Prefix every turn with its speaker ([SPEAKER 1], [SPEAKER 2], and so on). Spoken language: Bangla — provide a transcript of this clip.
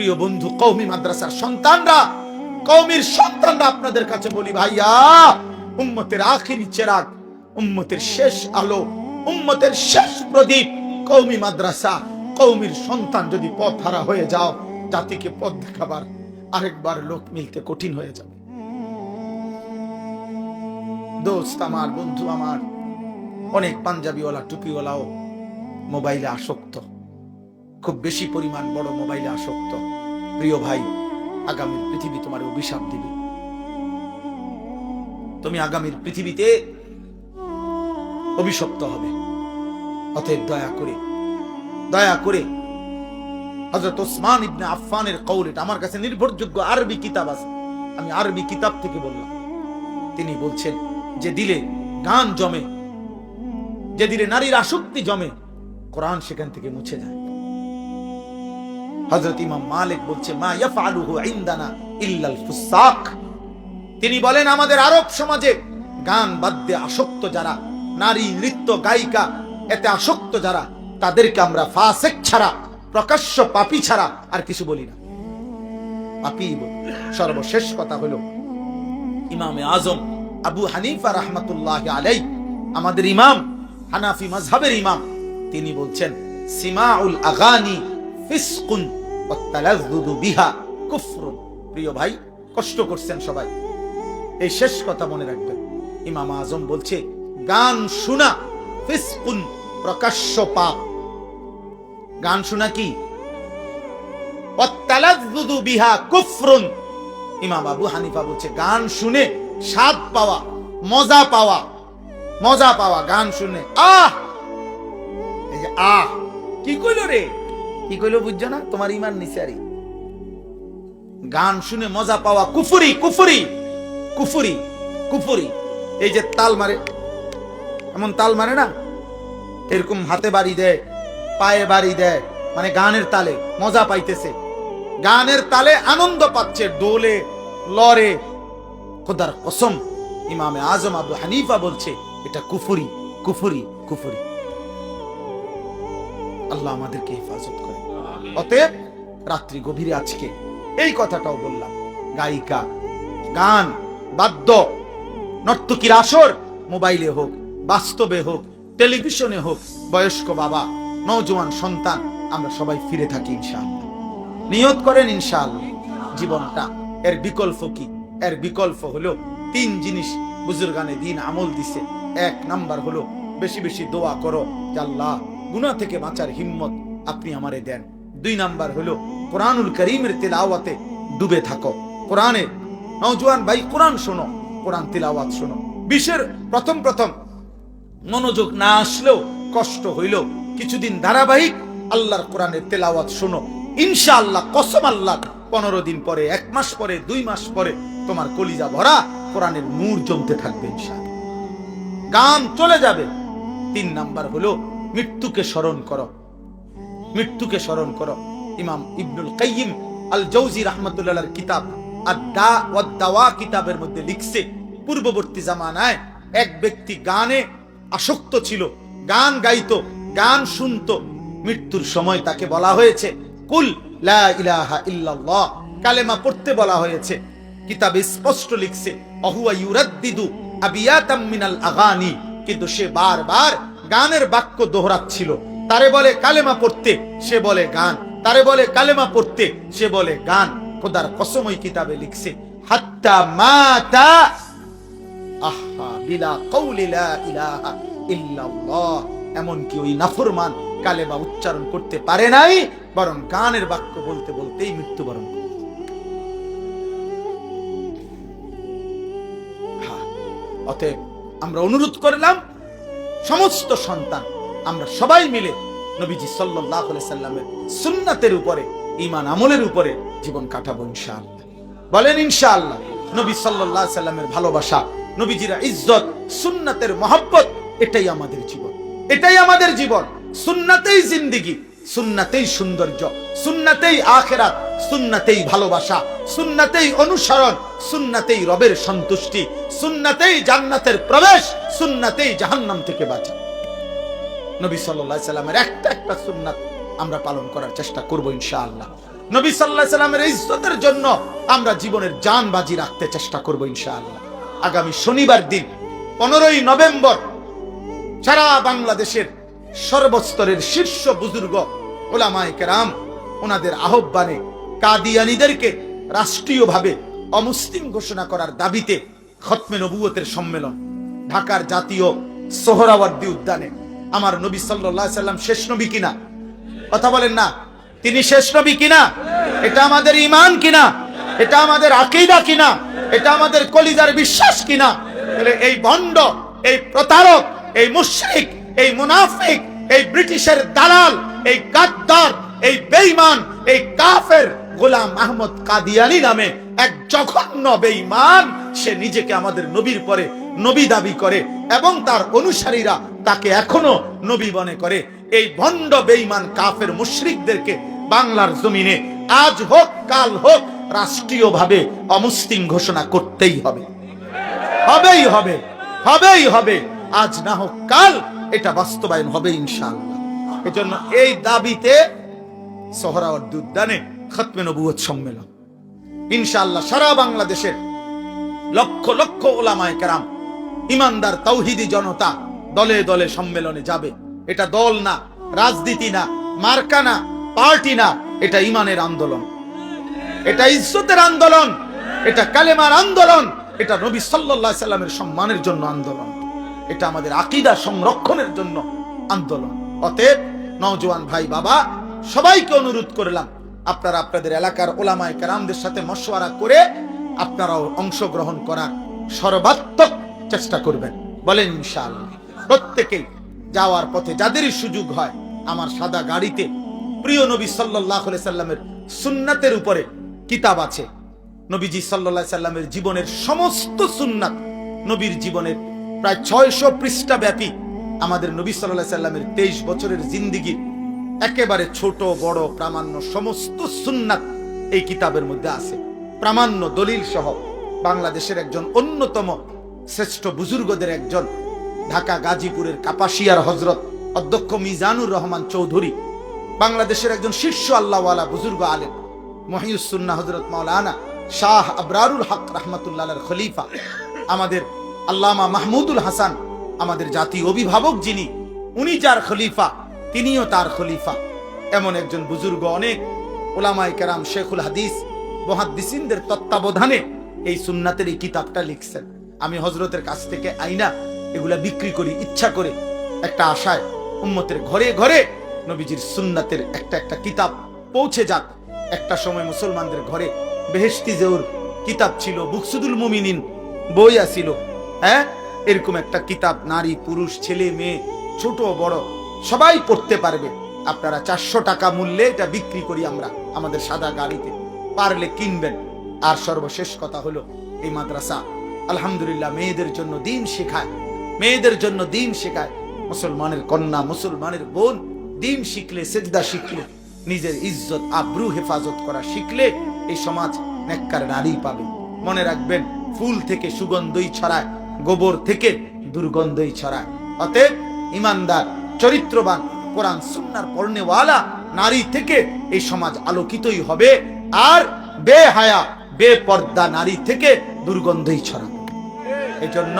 [SPEAKER 1] প্রিয় বন্ধু কৌমি মাদ্রাসার সন্তানরা কৌমির সন্তানরা আপনাদের কাছে বলি, ভাইয়া, উম্মতের আখিরি চেরাগ, উম্মতের শেষ আলো, উম্মতের শেষ প্রদীপ কৌমি মাদ্রাসা কৌমির সন্তান যদি পথ হারা হয়ে যাও, জাতিকে পথ দেখাবার আরেকবার লোক মিলতে কঠিন হয়ে যাবে। দোস্ত আমার, বন্ধু আমার, অনেক পাঞ্জাবিওয়ালা, টুপিওয়ালাও মোবাইলে আসক্ত। খুব বেশি পরিমাণ বড় মোবাইলে আসক্ত। প্রিয় ভাই, আগামীর পৃথিবী তোমার অভিশাপ দিবে। তুমি আগামীর পৃথিবীতে অভিশপ্ত হবে। অতএব দয়া করে দয়া করে হযরত ওসমান ইবনে আফফানের কৌল এটা আমার কাছে নির্ভরযোগ্য আরবি কিতাব আছে। আমি আরবি কিতাব থেকে বললাম। তিনি বলছেন, যে দিলে গান জমে, যে দিলে নারীর আসক্তি জমে, কোরআন সেখান থেকে মুছে যায় হযরত ইমাম মালিক বলছে, মা ইয়াফআলুহু ইনদানা ইল্লাল ফুসাক। তিনি বলেন, আমাদের আরব সমাজে গান বাদ্যে আসক্ত যারা, নারী, নৃত্য, গায়িকা, এতে আসক্ত যারা, তাদেরকে আমরা ফাসেক ছাড়া, প্রকাশ্য পাপী ছাড়া আর কিছু বলি না। পাপী সর্বশেষ কথা হলো, ইমামে আজম আবু হানিফা রহমতুল্লাহ আলাই আমাদের ইমাম, হানাফি মাজহাবের ইমাম, তিনি বলছেন, সিমাউল আগানি ফিসকুন বিহা প্রিয় ভাই, কষ্ট করছেন সবাই। এই শেষ কথা মনে আজম বলছে, গান প্রকাশ্য পাপ। গান শোনা কি? বিহা কুফরুন ইমাম আবু হানিফা বলছে, গান শুনে স্বাদ পাওয়া, মজা পাওয়া মজা পাওয়া, গান শুনে, আহ! এই যে, আহ! কি কইলো রে? কি কইলো বুঝছ না? তোমার ইমান নিসারি গান শুনে মজা পাওয়া কুফুরি কুফুরি কুফুরি কুফুরি। এই যে তাল মারে। এমন তাল মারে না? এরকম হাতে বাড়ি দেয়, পায়ে বাড়ি দেয় মানে গানের তালে মজা পাইতেছে। গানের তালে আনন্দ পাচ্ছে ডোলে লরে। খোদার কসম, ইমামে আজম আবু হানিফা বলছে, এটা কুফুরি কুফুরি কুফুরি। আল্লাহ আমাদেরকে হেফাজত করে। অতএব রাত্রি গভীরে আজকে এই কথাটাও বললাম। গায়িকা, গান, বাদ্য, নর্তকীর আসর, মোবাইলে হোক, বাস্তবে হোক, টেলিভিশনে হোক, বয়স্ক বাবা, নওজোয়ান সন্তান, আমরা সবাই ফিরে থাকি ইনশাআল্লাহ। নিয়ত করেন ইনশাআল্লাহ, জীবনটা। এর বিকল্প কি? এর বিকল্প হলো তিন জিনিস বুজুর্গানে দিন আমল দিছে। এক নাম্বার হলো বেশি বেশি দোয়া করো আল্লাহ, গুনাহ থেকে বাঁচার হিম্মত আপনি আমারে দেন। দুই নাম্বার হলো কোরআনুল করিমের তেলাওয়াতে ডুবে থাকো। কোরআনের নওজোয়ান ভাই, কোরআন শোনো, কোরআন তেলাওয়াত শোনো। বিশ্বের প্রথম প্রথম মনোযোগ না আসলেও কষ্ট হইল। কিছুদিন ধারাবাহিক আল্লাহর কোরআনের তেলাওয়াত শোনো। ইনশাআল্লাহ, কসম আল্লাহ, পনেরো দিন পরে, এক মাস পরে, দুই মাস পরে তোমার কলিজা ভরা কোরআনের নূর জমতে থাকবে ইনশাআল্লাহ। গান চলে যাবে। তিন নাম্বার হলো মৃত্যুকে স্মরণ করো। মৃত্যুকে স্মরণ করো। ইমাম ইবনুল কাইয়িম আল জৌজি রহমতুল্লাহর কিতাব আদা ওয়াদ্দাওয়া কিতাবের মধ্যে লিখছে, পূর্ববর্তী জামানায় এক ব্যক্তি গানে আসক্ত ছিল, গান গাইতো, গান শুনতো। মৃত্যুর সময় তাকে বলা হয়েছে, কুল লা ইলাহা ইল্লাল্লাহ। কালেমা পড়তে বলা হয়েছে। কিতাবে স্পষ্ট লিখছে, অহুয়া ইউরাদ্দিদু আবিয়াতাম মিনাল আগানি। কিন্তু সে বারবার গানের বাক্য দোহরাচ্ছিল। তারে বলে কালেমা পড়তে, সে বলে গান। তারে বলে কালেমা পড়তে, সে বলে গান। খোদার কসমই কিতাবে লিখছে, হাত্তা মাতা আহা বিলা কৌলি লা ইলাহা ইল্লাল্লাহ। এমনকি ওই নাফরমান কালেমা উচ্চারণ করতে পারে নাই, বরং গানের বাক্য বলতে বলতেই মৃত্যুবরণ অতএব আমরা অনুরোধ করলাম, সমস্ত সন্তান আমরা সবাই মিলে নবীজি আলাইহি সাল্লামের সুন্নাতের উপরে, ঈমান আমলের উপরে জীবন কাটাবো ইনশাআল্লাহ। বলেন ইনশাআল্লাহ, নবী আলাইহি সাল্লামের ভালোবাসা, নবীজির ইজ্জত, সুন্নাতের মহব্বত, এটাই আমাদের জীবন। এটাই আমাদের জীবন। সুন্নাতেই জিন্দিগি, সুন্নাতেই সৌন্দর্য, সুন্নাতেই আখেরাত, সুন্নাতেই ভালোবাসা, সুন্নাতেই অনুসরণ, সুন্নাতেই রবের সন্তুষ্টি, সুন্নাতেই জান্নাতের প্রবেশ, সুন্নাতেই জাহান্নাম থেকে বাঁচা। নবী আলাইহি সাল্লামের একটা একটা সুন্নাত আমরা পালন করার চেষ্টা করব ইনশাআল্লাহ। নবী সাল্লাহ সাল্লামের ইজ্জতের জন্য আমরা জীবনের জান বাজি রাখতে চেষ্টা করব ইনশাআল্লাহ। আগামী শনিবার দিন, পনেরোই নভেম্বর, সারা বাংলাদেশের সর্বস্তরের শীর্ষ বুজুর্গ ওলামায়ে কেরাম, ওনাদের আহ্বানে কাদিয়ানিদেরকে রাষ্ট্রীয়ভাবে অমুসলিম ঘোষণা করার দাবিতে খতমে নবুয়তের সম্মেলন, ঢাকার জাতীয় সোহরাওয়ার্দী উদ্যানে আমার নবী সাল্লাম শেষ নবী কিনা? কথা বলেন না। তিনি শেষ নবী কিনা? এটা আমাদের ইমান কিনা? এটা আমাদের আকিদা কিনা? এটা আমাদের কলিজার বিশ্বাস কিনা? তাহলে এই ভণ্ড, এই প্রতারক, এই মুশরিক, এই মুনাফিক, এই ব্রিটিশের দালাল, এই গাদ্দার, এই বেঈমান, এই কাফের গোলাম আহমদ কাদিয়ানি নামে এক জঘন্য বেঈমান, সে নিজেকে আমাদের নবীর পরে নবী দাবি করে এবং তার অনুসারীরা তাকে এখনও নবী মনে করে। এই ভণ্ড বেঈমান কাফের মুশরিকদেরকে বাংলার জমিনে আজ হোক, কাল হোক, রাষ্ট্রীয়ভাবে অমুসলিম ঘোষণা করতেই হবে। হবেই হবে হবেই হবে। আজ না হোক, কাল এটা বাস্তবায়ন হবে ইনশাআল্লাহ। এজন্য এই দাবিতে সোহরাওয়ার্দী উদ্যানে খতমে নবুয়ত সম্মেলন। ইনশাআল্লাহ সারা বাংলাদেশের লক্ষ লক্ষ ওলামায়ে কেরাম ইমানদার তৌহিদি জনতা দলে দলে সম্মেলনে যাবে। এটা দল না, রাজনীতি না, মার্কা না, পার্টি না, এটা ইমানের আন্দোলন। এটা ইজ্জতের আন্দোলন, এটা কালেমার আন্দোলন, এটা নবী আলাইহি সাল্লামের সম্মানের জন্য আন্দোলন। এটা আমাদের আকিদা সংরক্ষণের জন্য আন্দোলন। অতএব নওজোয়ান ভাই, বাবা, সবাইকে অনুরোধ করলাম, আপনারা আপনাদের এলাকার ওলামায় কারামদের সাথে মশওয়ারা করে আপনারাও অংশগ্রহণ করার সর্বাত্মক চেষ্টা করবেন। বলেন, ইনশাআল্লাহ। প্রত্যেকেই যাওয়ার পথে যাদেরই সুযোগ হয়, আমার সাদা গাড়িতে প্রিয় নবী সাল্লাল্লাহু সাল্লামের সুন্নাতের উপরে কিতাব আছে। নবীজি আলাইহি সাল্লামের জীবনের সমস্ত সুন্নাত নবীর জীবনের প্রায় ছয়শো পৃষ্ঠা ব্যাপী আমাদের নবী আলাইহি সাল্লামের তেইশ বছরের জিন্দিগি একেবারে ছোট, বড়, প্রামাণ্য সমস্ত সুন্নাত এই কিতাবের মধ্যে আছে। প্রামাণ্য দলিল সহ বাংলাদেশের একজন অন্যতম শ্রেষ্ঠ বুজুর্গদের একজন ঢাকা গাজীপুরের কাপাসিয়ার হজরত অধ্যক্ষ মিজানুর রহমান চৌধুরী, বাংলাদেশের একজন শীর্ষ আল্লাহওয়ালা বুজুর্গ আলেম মহিউসুন্না হজরত মাওলানা শাহ আবরারুল হক রহমতুল্লাহ খলিফা, আমাদের আল্লামা মাহমুদুল হাসান, আমাদের জাতীয় অভিভাবক যিনি, উনি যার খলিফা, তিনিও তার খলিফা। এমন একজন বুজুর্গ অনেক ওলামাই কেরাম শেখুল হাদিস, মহাদ্দিসিনদের তত্ত্বাবধানে এই সুন্নাতের এই কিতাবটা লিখছেন। আমি হজরতের কাছ থেকে আইনা এগুলা বিক্রি করি, ইচ্ছা করে। একটা আশায় উম্মতের ঘরে ঘরে নবীজির সুন্নাতের একটা একটা কিতাব পৌঁছে যাক। একটা সময় মুসলমানদের ঘরে বেহেশতি জেউর কিতাব ছিল, বুকসুদুল মুমিনিন বই আসিল হ্যাঁ? এরকম একটা কিতাব, নারী, পুরুষ, ছেলে, মেয়ে, ছোট, বড়, সবাই পড়তে পারবে। আপনারা চারশো টাকা মূল্যে এটা বিক্রি করি আমরা আমাদের সাদা গাড়িতে। পারলে কিনবেন। আর সর্বশেষ কথা হলো, এই মাদ্রাসা আলহামদুলিল্লাহ, মেয়েদের জন্য দিন শেখায়। মেয়েদের জন্য দিন শেখায়। মুসলমানের কন্যা, মুসলমানের বোন, দিন শিখলে, সেজদা শিখলে, নিজের ইজ্জত, আব্রু, হেফাজত করা শিখলে এই সমাজ নেককার নারী পাবে। মনে রাখবেন, ফুল থেকে সুগন্ধই ছড়ায়, গোবর থেকে দুর্গন্ধই ছড়ায়। অতএব ইমানদার, চরিত্রবান, কোরআন সুন্নার পড়নেওয়ালা নারী থেকে এই সমাজ আলোকিতই হবে। আর বেহায়া, বেপর্দা নারী থেকে দুর্গন্ধই ছড়াবে এই জন্য